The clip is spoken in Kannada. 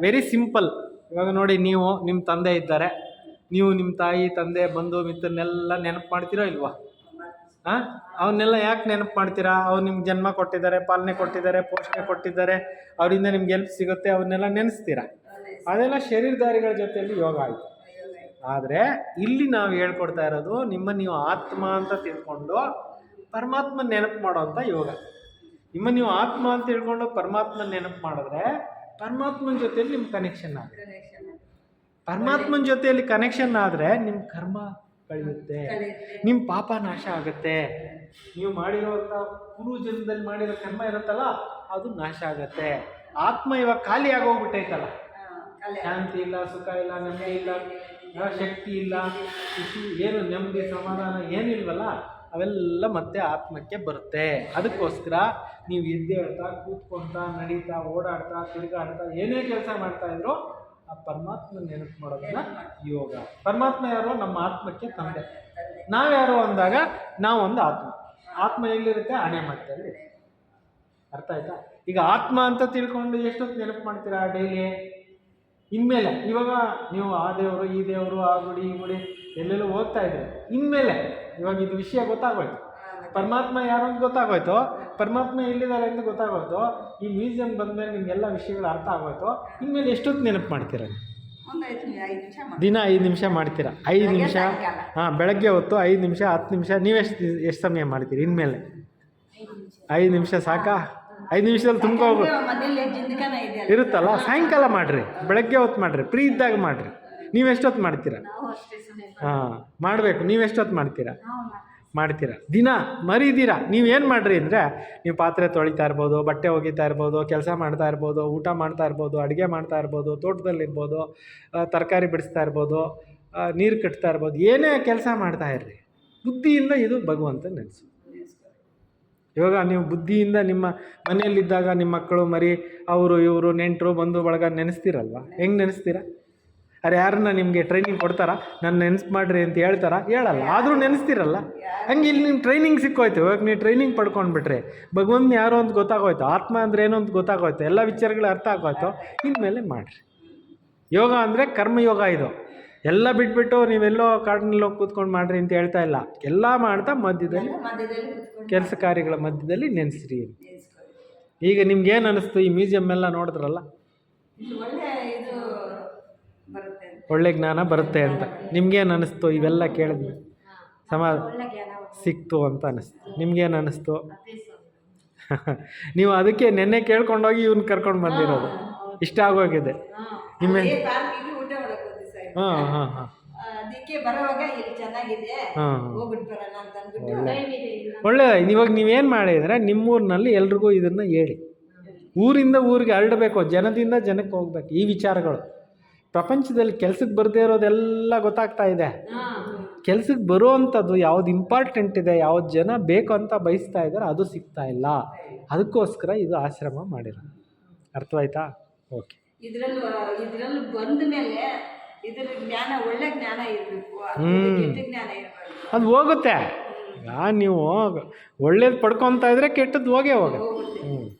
ವೆರಿ ಸಿಂಪಲ್ ಇವಾಗ ನೋಡಿ ನೀವು ನಿಮ್ಮ ತಂದೆ ಇದ್ದಾರೆ. ನೀವು ನಿಮ್ಮ ತಾಯಿ, ತಂದೆ, ಬಂಧು ಮಿತ್ರನ್ನೆಲ್ಲ ನೆನಪು ಮಾಡ್ತೀರೋ ಇಲ್ವಾ? ಹಾಂ ಅವನ್ನೆಲ್ಲ ಯಾಕೆ ನೆನಪು ಮಾಡ್ತೀರಾ? ಅವ್ರು ನಿಮ್ಗೆ ಜನ್ಮ ಕೊಟ್ಟಿದ್ದಾರೆ, ಪಾಲನೆ ಕೊಟ್ಟಿದ್ದಾರೆ, ಪೋಷಣೆ ಕೊಟ್ಟಿದ್ದಾರೆ. ಅವರಿಂದ ನಿಮ್ಗೆ ಎಲ್ಪ್ ಸಿಗುತ್ತೆ ಅವನ್ನೆಲ್ಲ ನೆನೆಸ್ತೀರಾ? ಅದೆಲ್ಲ ಶರೀರಧಾರಿಗಳ ಜೊತೆಯಲ್ಲಿ ಯೋಗ ಆಯಿತು. ಆದರೆ, ಇಲ್ಲಿ ನಾವು ಹೇಳ್ಕೊಡ್ತಾ ಇರೋದು, ನಿಮ್ಮ ನೀವು ಆತ್ಮ ಅಂತ ತಿಳ್ಕೊಂಡು ಪರಮಾತ್ಮ ನೆನಪು ಮಾಡೋವಂಥ ಯೋಗ. ನಿಮ್ಮ ನೀವು ಆತ್ಮ ಅಂತ ತಿಳ್ಕೊಂಡು ಪರಮಾತ್ಮ ನೆನಪು ಮಾಡಿದ್ರೆ ಪರಮಾತ್ಮನ ಜೊತೆಯಲ್ಲಿ ನಿಮ್ಮ ಕನೆಕ್ಷನ್ ಆಗುತ್ತೆ ಪರಮಾತ್ಮನ ಜೊತೆಯಲ್ಲಿ ಕನೆಕ್ಷನ್ ಆದರೆ ನಿಮ್ಮ ಕರ್ಮ ಕಳೆಯುತ್ತೆ. ನಿಮ್ಮ ಪಾಪ ನಾಶ ಆಗುತ್ತೆ. ನೀವು ಮಾಡಿರುವಂಥ ಪೂರ್ವ ಜನ್ಮದಲ್ಲಿ ಮಾಡಿರೋ ಕರ್ಮ ಇರುತ್ತಲ್ಲ ಅದು ನಾಶ ಆಗುತ್ತೆ. ಆತ್ಮ ಇವಾಗ ಖಾಲಿ ಆಗೋಗ್ಬಿಟ್ಟೈತಲ್ಲ. ಶಾಂತಿ ಇಲ್ಲ ಸುಖ ಇಲ್ಲ ನೆಮ್ಮದಿ ಇಲ್ಲ ಶಕ್ತಿ ಇಲ್ಲ ಖುಷಿ ಏನು ನೆಮ್ಮದಿ ಸಮಾಧಾನ ಏನಿಲ್ವಲ್ಲ ಅವೆಲ್ಲ ಮತ್ತೆ ಆತ್ಮಕ್ಕೆ ಬರುತ್ತೆ. ಅದಕ್ಕೋಸ್ಕರ ನೀವು ಎದ್ದೇಳ್ತಾ ಕೂತ್ಕೊಳ್ತಾ ನಡೀತಾ, ಓಡಾಡ್ತಾ, ತಿರುಗಾಡ್ತಾ ಏನೇ ಕೆಲಸ ಮಾಡ್ತಾ ಇದ್ರು ಆ ಪರಮಾತ್ಮ ನೆನಪು ಮಾಡೋದನ್ನ ಯೋಗ. ಪರಮಾತ್ಮ ಯಾರು ನಮ್ಮ ಆತ್ಮಕ್ಕೆ ತಂದೆ. ನಾವ್ಯಾರು ಅಂದಾಗ ನಾವೊಂದು ಆತ್ಮ. ಆತ್ಮ ಎಲ್ಲಿರುತ್ತೆ? ಹಣೆ ಮತ್ತಲ್ಲಿ ಅರ್ಥ ಆಯ್ತಾ? ಈಗ ಆತ್ಮ ಅಂತ ತಿಳ್ಕೊಂಡು ಎಷ್ಟೊತ್ತು ನೆನಪು ಮಾಡ್ತೀರಾ ಡೈಲಿ? ಇನ್ಮೇಲೆ, ಇವಾಗ ನೀವು ಆ ದೇವರು, ಈ ದೇವರು, ಆ ಗುಡಿ, ಈ ಗುಡಿ ಎಲ್ಲೆಲ್ಲೋ ಹೋಗ್ತಾ ಇದ್ದೀರಿ ಇನ್ಮೇಲೆ ಇವಾಗ ಇದು ವಿಷಯ ಗೊತ್ತಾಗೋಯ್ತು. ಪರಮಾತ್ಮ ಯಾರು ಅಂತ ಗೊತ್ತಾಗೋಯ್ತು. ಪರಮಾತ್ಮ ಎಲ್ಲಿದ್ದಾರೆ ಅಂತ ಗೊತ್ತಾಗೋಯ್ತು. ಈ ಮ್ಯೂಸಿಯಂ ಬಂದಮೇಲೆ ನಿಮಗೆಲ್ಲ ವಿಷಯಗಳು ಅರ್ಥ ಆಗೋಯ್ತು. ಇನ್ಮೇಲೆ ಎಷ್ಟೊತ್ತು ನೆನಪು ಮಾಡ್ತೀರ? ದಿನ ಐದು ನಿಮಿಷ ಮಾಡ್ತೀರಾ? ಐದು ನಿಮಿಷ. ಹಾಂ ಬೆಳಗ್ಗೆ ಹೊತ್ತು ಐದು ನಿಮಿಷ ಹತ್ತು ನಿಮಿಷ. ನೀವೆಷ್ಟು ಎಷ್ಟು ಸಮಯ ಮಾಡ್ತೀರಿ ಇನ್ಮೇಲೆ? ಐದು ನಿಮಿಷ. ಸಾಕಾ? ಐದು ನಿಮಿಷದಲ್ಲಿ ತುಂಬ. ಇರುತ್ತಲ್ಲ ಸಾಯಂಕಾಲ ಮಾಡಿರಿ. ಬೆಳಗ್ಗೆ ಹೊತ್ತು ಮಾಡಿರಿ. ಫ್ರೀ ಇದ್ದಾಗ ಮಾಡಿರಿ. ನೀವು ಎಷ್ಟೊತ್ತು ಮಾಡ್ತೀರಾ? ನಾವು ಹಾಂ ಮಾಡಬೇಕು. ನೀವು ಎಷ್ಟೊತ್ತು ಮಾಡ್ತೀರಾ? ನಾವು. ಮಾಡ್ತೀರಾ. ದಿನ ಮರಿದೀರಾ. ನೀವೇನು ಮಾಡ್ರಿ ಅಂದರೆ ನೀವು ಪಾತ್ರೆ ತೊಳಿತಾ ಇರ್ಬೋದು ಬಟ್ಟೆ ಒಗಿತಾ ಇರ್ಬೋದು ಕೆಲಸ ಮಾಡ್ತಾ ಇರ್ಬೋದು ಊಟ ಮಾಡ್ತಾ ಇರ್ಬೋದು ಅಡುಗೆ ಮಾಡ್ತಾ ಇರ್ಬೋದು ತೋಟದಲ್ಲಿರ್ಬೋದು ತರಕಾರಿ ಬಿಡಿಸ್ತಾ ಇರ್ಬೋದು ನೀರು ಕಟ್ತಾ ಇರ್ಬೋದು ಏನೇ ಕೆಲಸ ಮಾಡ್ತಾ ಇರ್ರಿ. ಬುದ್ಧಿಯಿಂದ ಇದು ಭಗವಂತ ನೆನೆಸು. ಇವಾಗ ನೀವು ಬುದ್ಧಿಯಿಂದ ನಿಮ್ಮ ಮನೆಯಲ್ಲಿದ್ದಾಗ ನಿಮ್ಮ ಮಕ್ಕಳು ಮರಿ ಅವರು ಇವರು ನೆಂಟರು ಬಂಧು ಬಳಗ ನೆನೆಸ್ತೀರಲ್ವ? ಹೆಂಗೆ ನೆನೆಸ್ತೀರಾ? ಅರೆ ಯಾರನ್ನ ನಿಮಗೆ ಟ್ರೈನಿಂಗ್ ಕೊಡ್ತಾರ? ನಾನು ನೆನೆಸ್ ಮಾಡಿರಿ ಅಂತ ಹೇಳ್ತಾರ? ಹೇಳಲ್ಲ. ಆದರೂ ನೆನೆಸ್ತಿರಲ್ಲ. ಹಂಗೆ ಇಲ್ಲಿ ನಿಮ್ಮ ಟ್ರೈನಿಂಗ್ ಸಿಕ್ಕೋಯ್ತು. ಇವಾಗ ನೀವು ಟ್ರೈನಿಂಗ್ ಪಡ್ಕೊಂಡ್ಬಿಟ್ರೆ. ಭಗವಂತ ಯಾರು ಅಂತ ಗೊತ್ತಾಗೋಯ್ತು. ಆತ್ಮ ಅಂದ್ರೆ ಏನು ಅಂತ ಗೊತ್ತಾಗೋಯ್ತು. ಎಲ್ಲ ವಿಚಾರಗಳು ಅರ್ಥ ಆಗೋಯ್ತು. ಇನ್ಮೇಲೆ ಮಾಡಿರಿ. ಯೋಗ ಅಂದರೆ ಕರ್ಮಯೋಗ ಇದು. ಎಲ್ಲ ಬಿಟ್ಬಿಟ್ಟು ನೀವೆಲ್ಲೋ ಕಾಡಿನಲ್ಲಿ ಹೋಗಿ ಕೂತ್ಕೊಂಡು ಮಾಡ್ರಿ ಅಂತ ಹೇಳ್ತಾ ಇಲ್ಲ. ಎಲ್ಲ ಮಾಡ್ತಾ ಮಧ್ಯದಲ್ಲಿ ಕೆಲಸ ಕಾರ್ಯಗಳ ಮಧ್ಯದಲ್ಲಿ ನೆನೆಸ್ರಿ ಈಗ ನಿಮ್ಗೇನು ಏನು ಅನಿಸ್ತು? ಈ ಮ್ಯೂಸಿಯಮ್ ಎಲ್ಲ ನೋಡಿದ್ರಲ್ಲ? ಒಳ್ಳೆ ಜ್ಞಾನ ಬರುತ್ತೆ ಅಂತ. ನಿಮ್ಗೇನು ಅನ್ನಿಸ್ತು ಇವೆಲ್ಲ ಕೇಳಿದ್ವಿ. ಸಮಾ ಒಳ್ಳೆ ಜ್ಞಾನ ಸಿಕ್ತು ಅಂತ ಅನ್ನಿಸ್ತು ನಿಮ್ಗೇನು ಅನ್ನಿಸ್ತು ನೀವು ಅದಕ್ಕೆ ನೆನ್ನೆ ಕೇಳ್ಕೊಂಡೋಗಿ ಇವ್ನ ಕರ್ಕೊಂಡು ಬಂದಿರೋದು. ಇಷ್ಟ ಆಗೋಗಿದೆ. ನಿಮ್ಮ ಹಾಂ ಹಾಂ ಹಾಂ. ಒಳ್ಳೆ. ಇವಾಗ ನೀವೇನು ಮಾಡಿದ್ರೆ ನಿಮ್ಮೂರಿನಲ್ಲಿ ಎಲ್ರಿಗೂ ಇದನ್ನು ಹೇಳಿ. ಊರಿಂದ ಊರಿಗೆ ಹರಡಬೇಕು. ಜನದಿಂದ ಜನಕ್ಕೆ ಹೋಗ್ಬೇಕು. ಈ ವಿಚಾರಗಳು. ಪ್ರಪಂಚದಲ್ಲಿ ಕೆಲ್ಸಕ್ಕೆ ಬರದೇ ಇರೋದೆಲ್ಲ ಗೊತ್ತಾಗ್ತಾ ಇದೆ. ಕೆಲ್ಸಕ್ಕೆ ಬರುವಂಥದ್ದು ಯಾವ್ದು ಇಂಪಾರ್ಟೆಂಟ್ ಇದೆ ಯಾವ್ದು ಜನ ಬೇಕು ಅಂತ ಬಯಸ್ತಾ ಇದ್ದಾರೆ ಅದು ಸಿಗ್ತಾ ಇಲ್ಲ. ಅದಕ್ಕೋಸ್ಕರ ಇದು ಆಶ್ರಮ ಮಾಡಿರೋದು. ಅರ್ಥವಾಯ್ತಾ? ಓಕೆ ಇದರಲ್ಲಿ ಇದರಲ್ಲಿ ಬಂದ ಮೇಲೆ ಇದ್ರ ಜ್ಞಾನ ಒಳ್ಳೆ ಜ್ಞಾನ ಇರಬೇಕು. ಹ್ಮ್. ಕೆಟ್ಟ ಜ್ಞಾನ ಇರಬಾರ್ದು. ಅದು ಹೋಗುತ್ತೆ. ನೀವು ಒಳ್ಳೇದು ಪಡ್ಕೊತಾ ಇದ್ರೆ ಕೆಟ್ಟದ್ದು ಹೋಗೇ ಹೋಗುತ್ತೆ. ಹ್ಞೂ